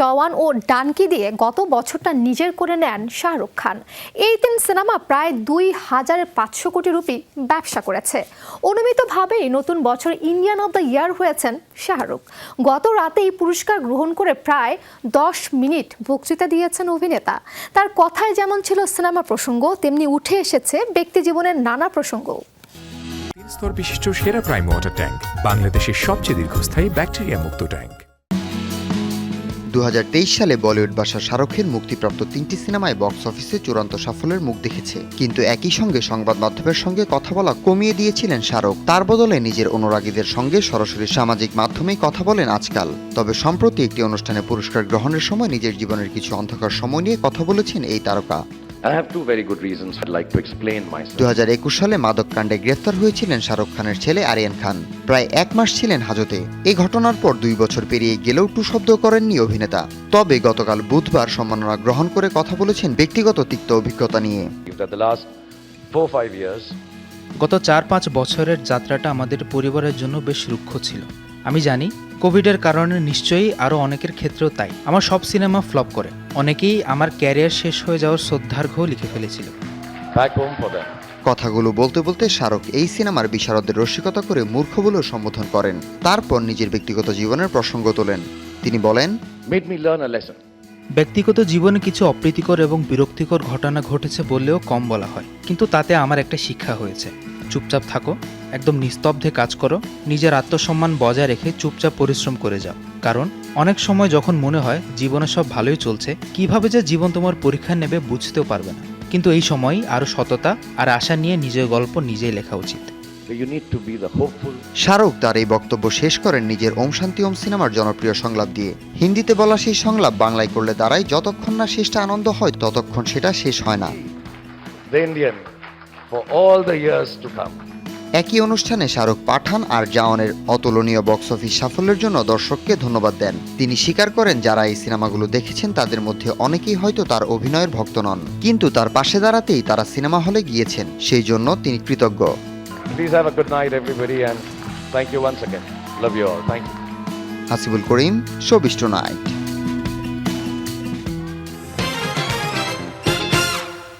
জওয়ান ও donkey দিয়ে গত বছরটা নিজের করে নেন শাহরুখ খান। এই তিন সিনেমা প্রায় দুই হাজার পাঁচশো কোটি রুপি ব্যবসা করেছে। অনুমিতভাবেই নতুন বছর ইন্ডিয়ান অব দ্য ইয়ার হয়েছেন শাহরুখ। গত রাতে এই পুরস্কার গ্রহণ করে প্রায় দশ মিনিট বক্তৃতা দিয়েছেন অভিনেতা। তার কথায় যেমন ছিল সিনেমা প্রসঙ্গ, তেমনি উঠে এসেছে ব্যক্তি জীবনের নানা প্রসঙ্গ স্তর বিশিষ্ট সেরা প্রাইম ওয়াটার ট্যাঙ্ক, বাংলাদেশের সবচেয়ে দীর্ঘস্থায়ী ব্যাকটেরিয়া মুক্ত ট্যাঙ্ক। দু হাজার তেইশ সালে বলিউড বাসা শাহরুখের মুক্তিপ্রাপ্ত তিনটি সিনেমায় বক্স অফিসে চূড়ান্ত সাফল্যের মুখ দেখেছে। কিন্তু একই সঙ্গে সংবাদ মাধ্যমের সঙ্গে কথা বলা কমিয়ে দিয়েছিলেন শাহরুখ। তার বদলে নিজের অনুরাগীদের সঙ্গে সরাসরি সামাজিক মাধ্যমেই কথা বলেন আজকাল। তবে সম্প্রতি একটি অনুষ্ঠানে পুরস্কার গ্রহণের সময় নিজের জীবনের কিছু অন্ধকার সময় নিয়ে কথা বলেছেন এই তারকা। I have two very good reasons I'd like to explain myself. দু হাজার একুশ সালে মাদক কাণ্ডে গ্রেফতার হয়েছিলেন শাহরুখ খানের ছেলে আরিয়ান খান। প্রায় এক মাস ছিলেন হাজতে। এই ঘটনার পর দুই বছর পেরিয়ে গেলেও টু শব্দ করেননি অভিনেতা। তবে গতকাল বুধবার সম্মাননা গ্রহণ করে কথা বলেছেন ব্যক্তিগত তিক্ত অভিজ্ঞতা নিয়ে। গত চার পাঁচ বছরের যাত্রাটা আমাদের পরিবারের জন্য বেশ রুক্ষ ছিল। আমি জানি কোভিডের কারণে নিশ্চয়ই আরও অনেকের ক্ষেত্রেও তাই। আমার সব সিনেমা ফ্লপ করে। অনেকেই আমার ক্যারিয়ার শেষ হয়ে যাওয়ার শ্রদ্ধার্ঘ লিখে ফেলেছিল. কথাগুলো বলতে বলতে শাহরুখ এই সিনেমার বিশারদের রসিকতা করে মূর্খ বলেও সম্বোধন করেন। তারপর নিজের ব্যক্তিগত জীবনের প্রসঙ্গ তোলেন। তিনি বলেন. ব্যক্তিগত জীবনে কিছু অপ্রীতিকর এবং বিরক্তিকর ঘটনা ঘটেছে বললেও কম বলা হয়। কিন্তু তাতে আমার একটা শিক্ষা হয়েছে। চুপচাপ থাকো একদম নিস্তব্ধে কাজ করো নিজের আত্মসম্মান বজায় রেখে চুপচাপ পরিশ্রম করে যাও। কারণ অনেক সময় যখন মনে হয় জীবনে সব ভালোই চলছে কীভাবে যে জীবন তোমার পরীক্ষা নেবে বুঝতেও পারবে না। কিন্তু এই সময়ই আরও সততা আর আশা নিয়ে নিজের গল্প নিজেই লেখা উচিত. শাহরুখ তার এই বক্তব্য শেষ করেন নিজের ওম শান্তি ওম সিনেমার জনপ্রিয় সংলাপ দিয়ে। হিন্দিতে বলা সেই সংলাপ বাংলায় করলে দাঁড়ায় যতক্ষণ না শেষটা আনন্দ হয় ততক্ষণ সেটা শেষ হয় না। For all the years to come. একই অনুষ্ঠানে শাহরুখ পাঠান আর জাওয়ানের অতুলনীয় বক্স অফিস সাফল্যের জন্য দর্শককে ধন্যবাদ দেন তিনি স্বীকার করেন যারা এই সিনেমাগুলো দেখেছেন তাদের মধ্যে অনেকেই হয়তো তার অভিনয়ের ভক্ত নন কিন্তু তার পাশে দাঁড়াতেই তারা সিনেমা হলে গিয়েছেন সেই জন্য তিনি কৃতজ্ঞ Please have a good night, everybody, and thank you once again. Love you all. Thank you. Hasibul Karim শোবিষ্ট night